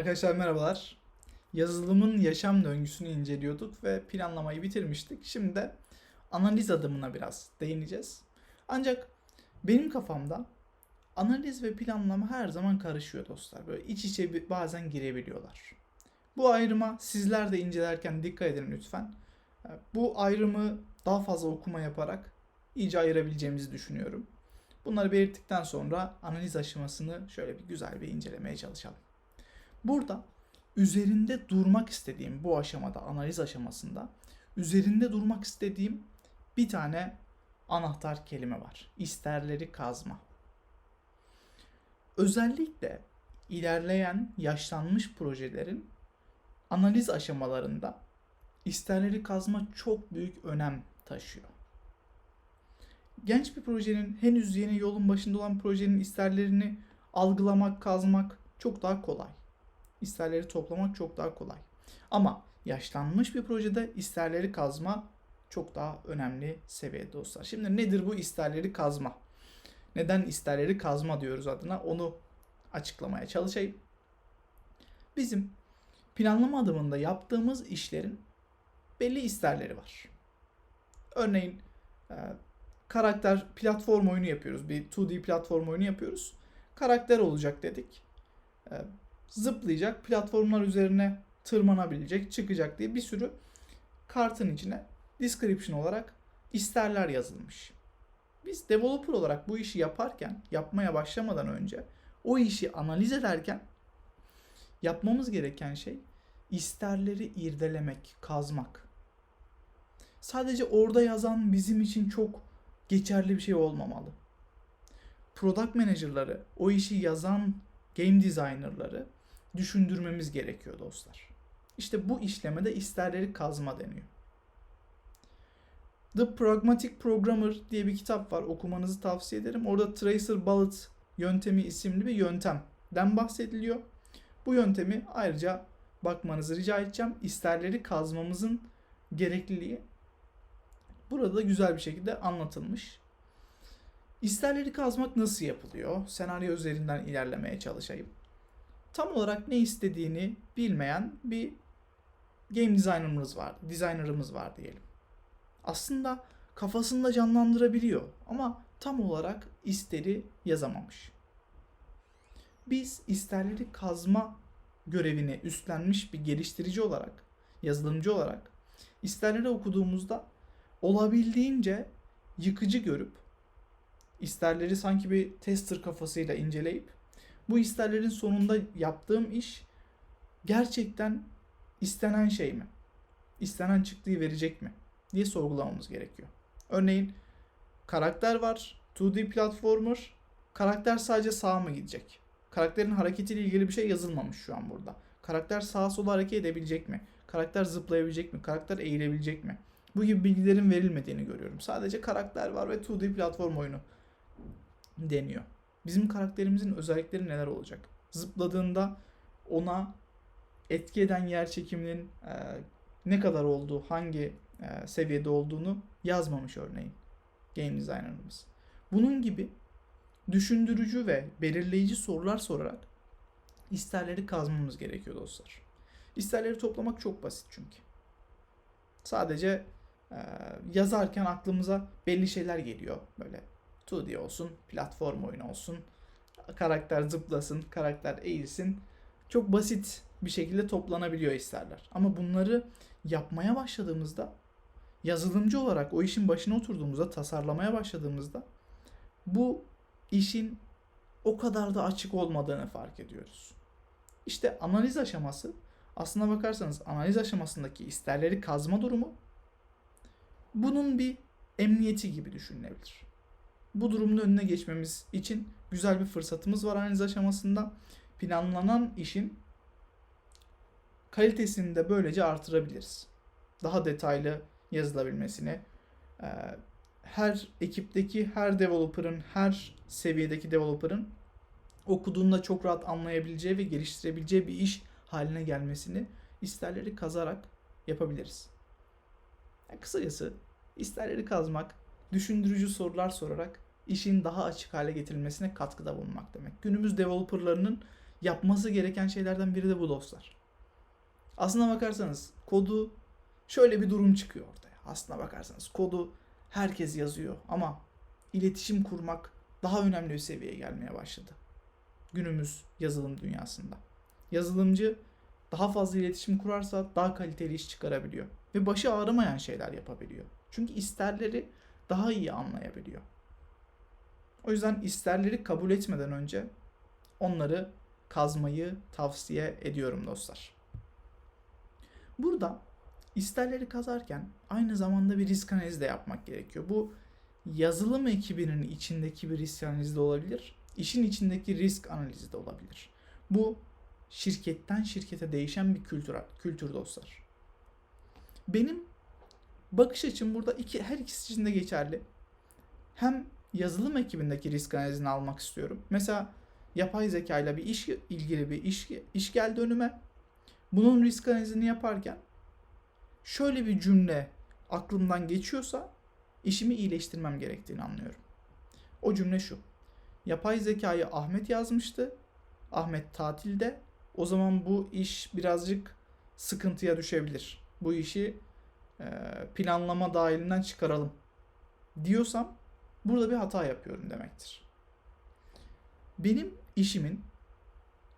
Arkadaşlar merhabalar. Yazılımın yaşam döngüsünü inceliyorduk ve planlamayı bitirmiştik. Şimdi de analiz adımına biraz değineceğiz. Ancak benim kafamda analiz ve planlama her zaman karışıyor dostlar. Böyle iç içe bazen girebiliyorlar. Bu ayrıma sizler de incelerken dikkat edin lütfen. Ee, Bu ayrımı daha fazla okuma yaparak iyice ayırabileceğimizi düşünüyorum. Bunları belirttikten sonra analiz aşamasını şöyle bir güzel bir incelemeye çalışalım. Burada üzerinde durmak istediğim bu aşamada, analiz aşamasında üzerinde durmak istediğim bir tane anahtar kelime var. İsterleri kazma. Özellikle ilerleyen yaşlanmış projelerin analiz aşamalarında isterleri kazma çok büyük önem taşıyor. Genç bir projenin henüz yeni yolun başında olan projenin isterlerini algılamak, kazmak çok daha kolay isterleri toplamak çok daha kolay. Ama yaşlanmış bir projede isterleri kazma çok daha önemli seviyede dostlar. Şimdi nedir bu isterleri kazma? Neden isterleri kazma diyoruz adına onu açıklamaya çalışayım. Bizim planlama adımında yaptığımız işlerin belli isterleri var. Örneğin e, karakter platform oyunu yapıyoruz. Bir 2D platform oyunu yapıyoruz. Karakter olacak dedik. E, zıplayacak, platformlar üzerine tırmanabilecek, çıkacak diye bir sürü kartın içine description olarak isterler yazılmış. Biz developer olarak bu işi yaparken, yapmaya başlamadan önce o işi analiz ederken yapmamız gereken şey isterleri irdelemek, kazmak. Sadece orada yazan bizim için çok geçerli bir şey olmamalı. Product manager'ları, o işi yazan game designer'ları düşündürmemiz gerekiyor dostlar. İşte bu işlemede isterleri kazma deniyor. The Pragmatic Programmer diye bir kitap var. Okumanızı tavsiye ederim. Orada Tracer Bullet yöntemi isimli bir yöntemden bahsediliyor. Bu yöntemi ayrıca bakmanızı rica edeceğim. İsterleri kazmamızın gerekliliği burada güzel bir şekilde anlatılmış. İsterleri kazmak nasıl yapılıyor? Senaryo üzerinden ilerlemeye çalışayım tam olarak ne istediğini bilmeyen bir game designer'ımız var, designer'ımız var diyelim. Aslında kafasında canlandırabiliyor ama tam olarak isteri yazamamış. Biz isterleri kazma görevini üstlenmiş bir geliştirici olarak, yazılımcı olarak isterleri okuduğumuzda olabildiğince yıkıcı görüp isterleri sanki bir tester kafasıyla inceleyip bu isterlerin sonunda yaptığım iş gerçekten istenen şey mi? İstenen çıktığı verecek mi? diye sorgulamamız gerekiyor. Örneğin karakter var, 2D platformer. Karakter sadece sağa mı gidecek? Karakterin hareketiyle ilgili bir şey yazılmamış şu an burada. Karakter sağa sola hareket edebilecek mi? Karakter zıplayabilecek mi? Karakter eğilebilecek mi? Bu gibi bilgilerin verilmediğini görüyorum. Sadece karakter var ve 2D platform oyunu deniyor. Bizim karakterimizin özellikleri neler olacak? Zıpladığında ona etki eden yer çekiminin e, ne kadar olduğu, hangi e, seviyede olduğunu yazmamış örneğin game designer'ımız. Bunun gibi düşündürücü ve belirleyici sorular sorarak isterleri kazmamız gerekiyor dostlar. İsterleri toplamak çok basit çünkü. Sadece e, yazarken aklımıza belli şeyler geliyor. Böyle 2D olsun, platform oyunu olsun, karakter zıplasın, karakter eğilsin. Çok basit bir şekilde toplanabiliyor isterler. Ama bunları yapmaya başladığımızda, yazılımcı olarak o işin başına oturduğumuzda, tasarlamaya başladığımızda bu işin o kadar da açık olmadığını fark ediyoruz. İşte analiz aşaması aslına bakarsanız analiz aşamasındaki isterleri kazma durumu bunun bir emniyeti gibi düşünülebilir. Bu durumun önüne geçmemiz için güzel bir fırsatımız var analiz aşamasında. Planlanan işin kalitesini de böylece artırabiliriz. Daha detaylı yazılabilmesini, her ekipteki her developer'ın, her seviyedeki developer'ın okuduğunda çok rahat anlayabileceği ve geliştirebileceği bir iş haline gelmesini isterleri kazarak yapabiliriz. Yani kısacası isterleri kazmak, düşündürücü sorular sorarak işin daha açık hale getirilmesine katkıda bulunmak demek. Günümüz developerlarının yapması gereken şeylerden biri de bu dostlar. Aslına bakarsanız kodu şöyle bir durum çıkıyor ortaya. Aslına bakarsanız kodu herkes yazıyor ama iletişim kurmak daha önemli bir seviyeye gelmeye başladı. Günümüz yazılım dünyasında. Yazılımcı daha fazla iletişim kurarsa daha kaliteli iş çıkarabiliyor ve başı ağrımayan şeyler yapabiliyor. Çünkü isterleri daha iyi anlayabiliyor. O yüzden isterleri kabul etmeden önce onları kazmayı tavsiye ediyorum dostlar. Burada isterleri kazarken aynı zamanda bir risk analizi de yapmak gerekiyor. Bu yazılım ekibinin içindeki bir risk analizi de olabilir. işin içindeki risk analizi de olabilir. Bu şirketten şirkete değişen bir kültür, kültür dostlar. Benim bakış açım burada iki, her ikisi için de geçerli. Hem yazılım ekibindeki risk analizini almak istiyorum. Mesela yapay zeka ile bir iş ilgili bir iş, iş geldi önüme. Bunun risk analizini yaparken şöyle bir cümle aklımdan geçiyorsa işimi iyileştirmem gerektiğini anlıyorum. O cümle şu. Yapay zekayı Ahmet yazmıştı. Ahmet tatilde. O zaman bu iş birazcık sıkıntıya düşebilir. Bu işi planlama dahilinden çıkaralım diyorsam burada bir hata yapıyorum demektir. Benim işimin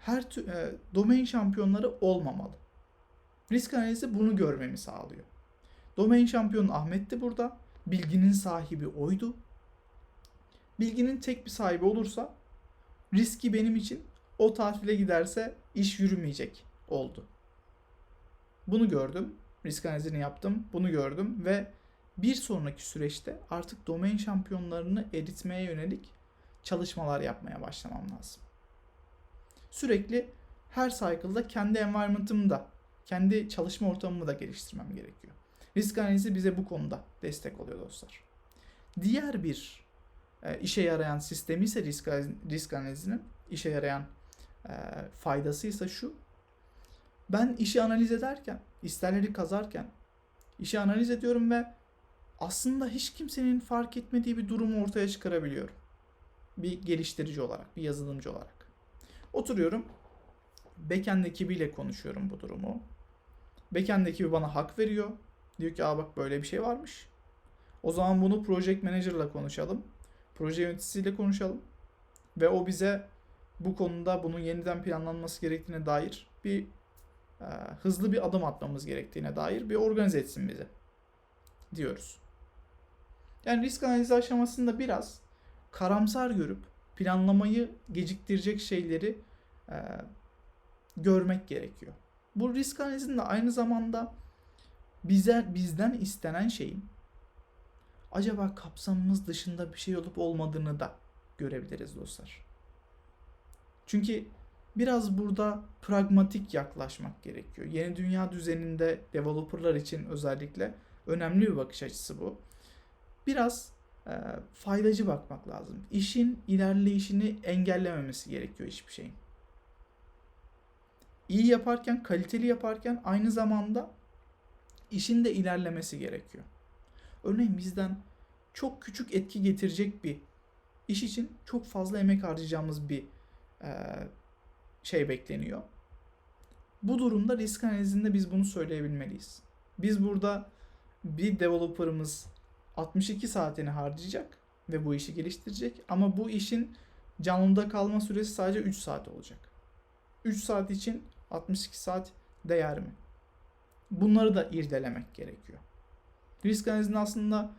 her tür e, domain şampiyonları olmamalı. Risk analizi bunu görmemi sağlıyor. Domain şampiyonu Ahmet'ti burada. Bilginin sahibi oydu. Bilginin tek bir sahibi olursa riski benim için o tatile giderse iş yürümeyecek oldu. Bunu gördüm. Risk analizini yaptım. Bunu gördüm ve bir sonraki süreçte artık domain şampiyonlarını eritmeye yönelik çalışmalar yapmaya başlamam lazım. Sürekli her cycle'da kendi environment'ımı da, kendi çalışma ortamımı da geliştirmem gerekiyor. Risk analizi bize bu konuda destek oluyor dostlar. Diğer bir e, işe yarayan sistemi ise risk, risk analizinin işe yarayan e, faydası ise şu. Ben işi analiz ederken, isterleri kazarken işi analiz ediyorum ve aslında hiç kimsenin fark etmediği bir durumu ortaya çıkarabiliyorum. Bir geliştirici olarak, bir yazılımcı olarak. Oturuyorum. Backend ekibiyle konuşuyorum bu durumu. Backend ekibi bana hak veriyor. Diyor ki aa bak böyle bir şey varmış. O zaman bunu project manager'la konuşalım. Proje yöneticisiyle konuşalım. Ve o bize bu konuda bunun yeniden planlanması gerektiğine dair bir hızlı bir adım atmamız gerektiğine dair bir organize etsin bizi diyoruz. Yani risk analizi aşamasında biraz karamsar görüp planlamayı geciktirecek şeyleri e, görmek gerekiyor. Bu risk analizinde aynı zamanda bize bizden istenen şeyin acaba kapsamımız dışında bir şey olup olmadığını da görebiliriz dostlar. Çünkü biraz burada pragmatik yaklaşmak gerekiyor. Yeni dünya düzeninde developerlar için özellikle önemli bir bakış açısı bu. Biraz e, faydacı bakmak lazım. İşin ilerleyişini engellememesi gerekiyor hiçbir şeyin. İyi yaparken, kaliteli yaparken aynı zamanda işin de ilerlemesi gerekiyor. Örneğin bizden çok küçük etki getirecek bir iş için çok fazla emek harcayacağımız bir e, şey bekleniyor. Bu durumda risk analizinde biz bunu söyleyebilmeliyiz. Biz burada bir developer'ımız 62 saatini harcayacak ve bu işi geliştirecek ama bu işin canlıda kalma süresi sadece 3 saat olacak. 3 saat için 62 saat değer mi? Bunları da irdelemek gerekiyor. Risk analizinde aslında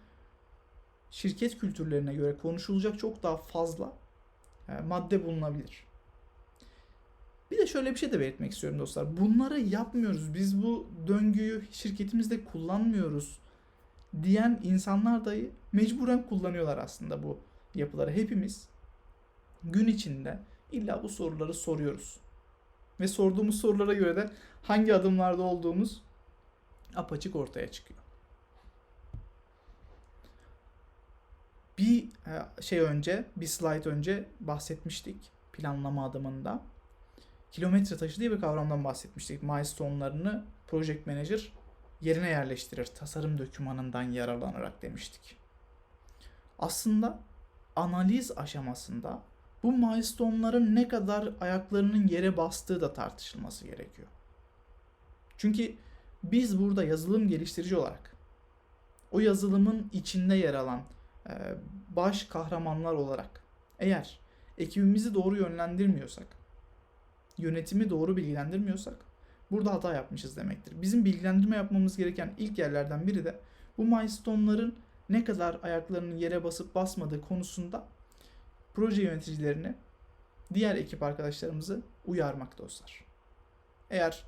şirket kültürlerine göre konuşulacak çok daha fazla e, madde bulunabilir. Bir de şöyle bir şey de belirtmek istiyorum dostlar. Bunları yapmıyoruz. Biz bu döngüyü şirketimizde kullanmıyoruz diyen insanlar dahi mecburen kullanıyorlar aslında bu yapıları. Hepimiz gün içinde illa bu soruları soruyoruz. Ve sorduğumuz sorulara göre de hangi adımlarda olduğumuz apaçık ortaya çıkıyor. Bir e, şey önce, bir slide önce bahsetmiştik planlama adımında. Kilometre taşı diye bir kavramdan bahsetmiştik. Milestone'larını Project Manager yerine yerleştirir tasarım dokümanından yararlanarak demiştik. Aslında analiz aşamasında bu milestone'ların ne kadar ayaklarının yere bastığı da tartışılması gerekiyor. Çünkü biz burada yazılım geliştirici olarak o yazılımın içinde yer alan e, baş kahramanlar olarak eğer ekibimizi doğru yönlendirmiyorsak, yönetimi doğru bilgilendirmiyorsak burada hata yapmışız demektir. Bizim bilgilendirme yapmamız gereken ilk yerlerden biri de bu milestone'ların ne kadar ayaklarının yere basıp basmadığı konusunda proje yöneticilerini, diğer ekip arkadaşlarımızı uyarmak dostlar. Eğer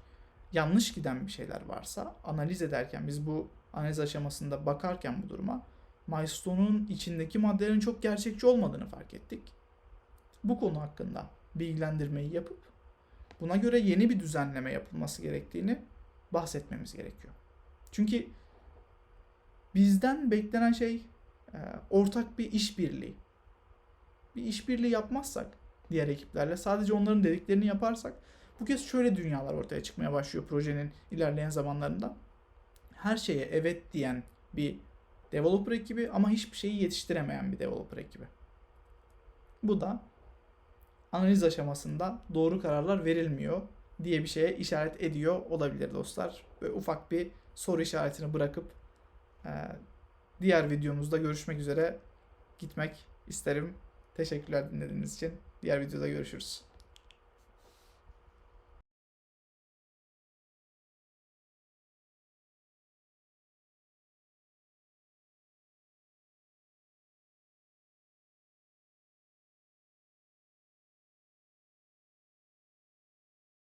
yanlış giden bir şeyler varsa analiz ederken biz bu analiz aşamasında bakarken bu duruma milestone'un içindeki maddelerin çok gerçekçi olmadığını fark ettik. Bu konu hakkında bilgilendirmeyi yapıp buna göre yeni bir düzenleme yapılması gerektiğini bahsetmemiz gerekiyor. Çünkü bizden beklenen şey e, ortak bir işbirliği. Bir işbirliği yapmazsak diğer ekiplerle sadece onların dediklerini yaparsak bu kez şöyle dünyalar ortaya çıkmaya başlıyor projenin ilerleyen zamanlarında. Her şeye evet diyen bir developer ekibi ama hiçbir şeyi yetiştiremeyen bir developer ekibi. Bu da analiz aşamasında doğru kararlar verilmiyor diye bir şeye işaret ediyor olabilir dostlar. Ve ufak bir soru işaretini bırakıp e, diğer videomuzda görüşmek üzere gitmek isterim. Teşekkürler dinlediğiniz için. Diğer videoda görüşürüz.